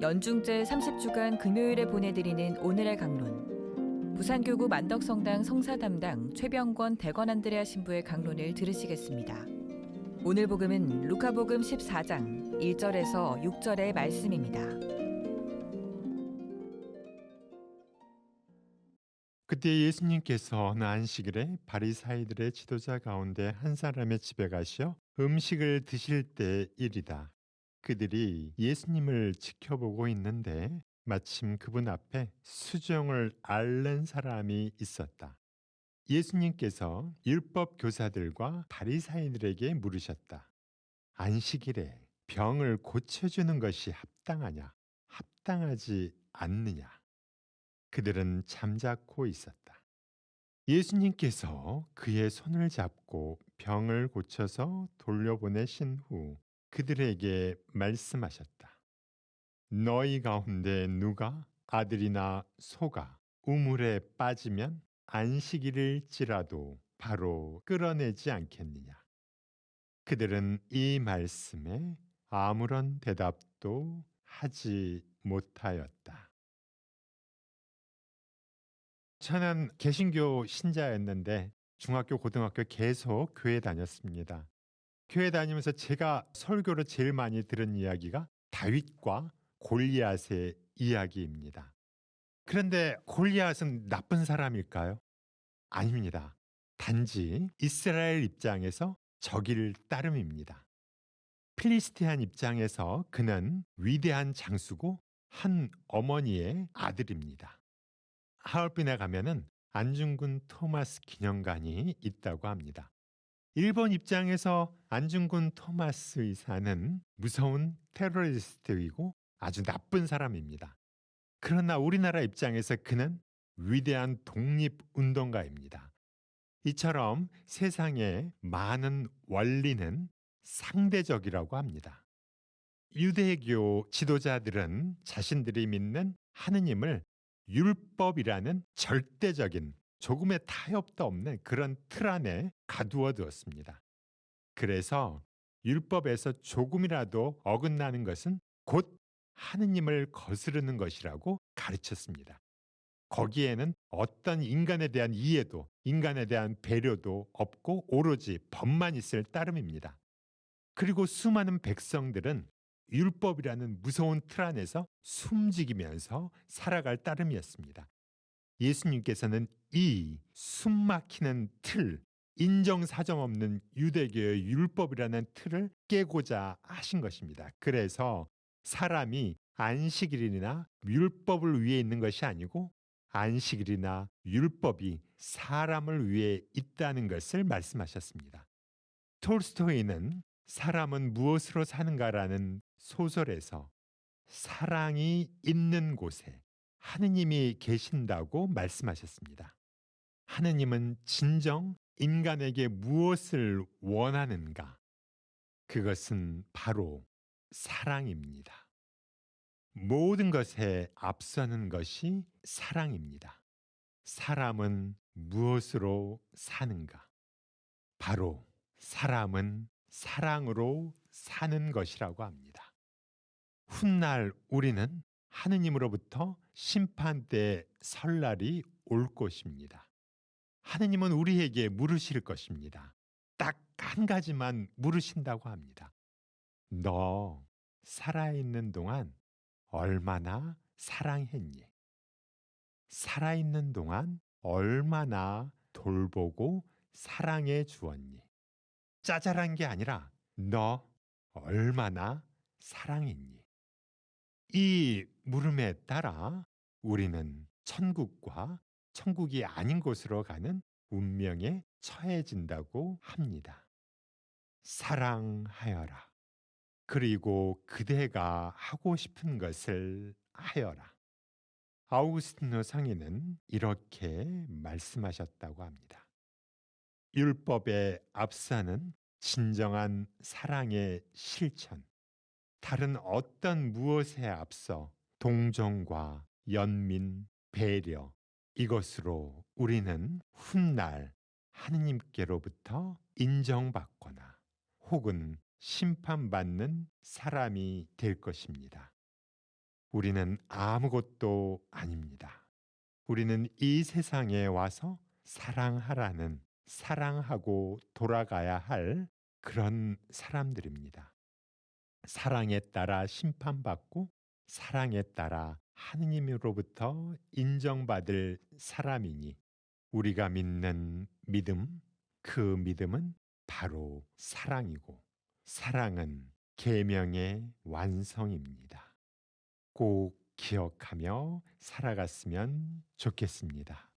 연중제 30주간 금요일에 보내드리는 오늘의 강론. 부산교구 만덕성당 성사 담당 최병권 대건 안드레아 신부의 강론을 들으시겠습니다. 오늘 복음은 루카복음 14장 1절에서 6절의 말씀입니다. 그때 예수님께서 어느 안식일에 바리사이들의 지도자 가운데 한 사람의 집에 가시어 음식을 드실 때 일이다. 그들이 예수님을 지켜보고 있는데 마침 그분 앞에 수정을 앓는 사람이 있었다. 예수님께서 율법 교사들과 바리사이들에게 물으셨다. 안식일에 병을 고쳐주는 것이 합당하냐? 합당하지 않느냐? 그들은 잠자코 있었다. 예수님께서 그의 손을 잡고 병을 고쳐서 돌려보내신 후 그들에게 말씀하셨다. 너희 가운데 누가 아들이나 소가 우물에 빠지면 안식일일지라도 바로 끌어내지 않겠느냐. 그들은 이 말씀에 아무런 대답도 하지 못하였다. 저는 개신교 신자였는데 중학교, 고등학교 계속 교회 다녔습니다. 교회 다니면서 제가 설교로 제일 많이 들은 이야기가 다윗과 골리앗의 이야기입니다. 그런데 골리앗은 나쁜 사람일까요? 아닙니다. 단지 이스라엘 입장에서 적일 따름입니다. 필리스티안 입장에서 그는 위대한 장수고 한 어머니의 아들입니다. 하얼빈에 가면은 안중근 토마스 기념관이 있다고 합니다. 일본 입장에서 안중근 토마스 의사는 무서운 테러리스트이고 아주 나쁜 사람입니다. 그러나 우리나라 입장에서 그는 위대한 독립운동가입니다. 이처럼 세상의 많은 원리는 상대적이라고 합니다. 유대교 지도자들은 자신들이 믿는 하느님을 율법이라는 절대적인 조금의 타협도 없는 그런 틀 안에 가두어 두었습니다. 그래서 율법에서 조금이라도 어긋나는 것은 곧 하느님을 거스르는 것이라고 가르쳤습니다. 거기에는 어떤 인간에 대한 이해도, 인간에 대한 배려도 없고 오로지 법만 있을 따름입니다. 그리고 수많은 백성들은 율법이라는 무서운 틀 안에서 숨지기면서 살아갈 따름이었습니다. 예수님께서는 이 숨막히는 틀, 인정사정 없는 유대교의 율법이라는 틀을 깨고자 하신 것입니다. 그래서 사람이 안식일이나 율법을 위해 있는 것이 아니고 안식일이나 율법이 사람을 위해 있다는 것을 말씀하셨습니다. 톨스토이는 사람은 무엇으로 사는가라는 소설에서 사랑이 있는 곳에 하느님이 계신다고 말씀하셨습니다. 하느님은 진정 인간에게 무엇을 원하는가? 그것은 바로 사랑입니다. 모든 것에 앞서는 것이 사랑입니다. 사람은 무엇으로 사는가? 바로 사람은 사랑으로 사는 것이라고 합니다. 훗날 우리는 하느님으로부터 심판 때 설날이 올 것입니다. 하느님은 우리에게 물으실 것입니다. 딱 한 가지만 물으신다고 합니다. 너 살아있는 동안 얼마나 사랑했니? 살아있는 동안 얼마나 돌보고 사랑해 주었니? 짜잘한 게 아니라 너 얼마나 사랑했니? 이 물음에 따라 우리는 천국과 천국이 아닌 곳으로 가는 운명에 처해진다고 합니다. 사랑하여라. 그리고 그대가 하고 싶은 것을 하여라. 아우구스티노 성인은 이렇게 말씀하셨다고 합니다. 율법의 앞서는 진정한 사랑의 실천, 다른 어떤 무엇에 앞서 동정과 연민, 배려, 이것으로 우리는 훗날 하느님께로부터 인정받거나 혹은 심판받는 사람이 될 것입니다. 우리는 아무것도 아닙니다. 우리는 이 세상에 와서 사랑하라는 사랑하고 돌아가야 할 그런 사람들입니다. 사랑에 따라 심판받고 사랑에 따라 하느님으로부터 인정받을 사람이니 우리가 믿는 믿음, 그 믿음은 바로 사랑이고 사랑은 계명의 완성입니다. 꼭 기억하며 살아갔으면 좋겠습니다.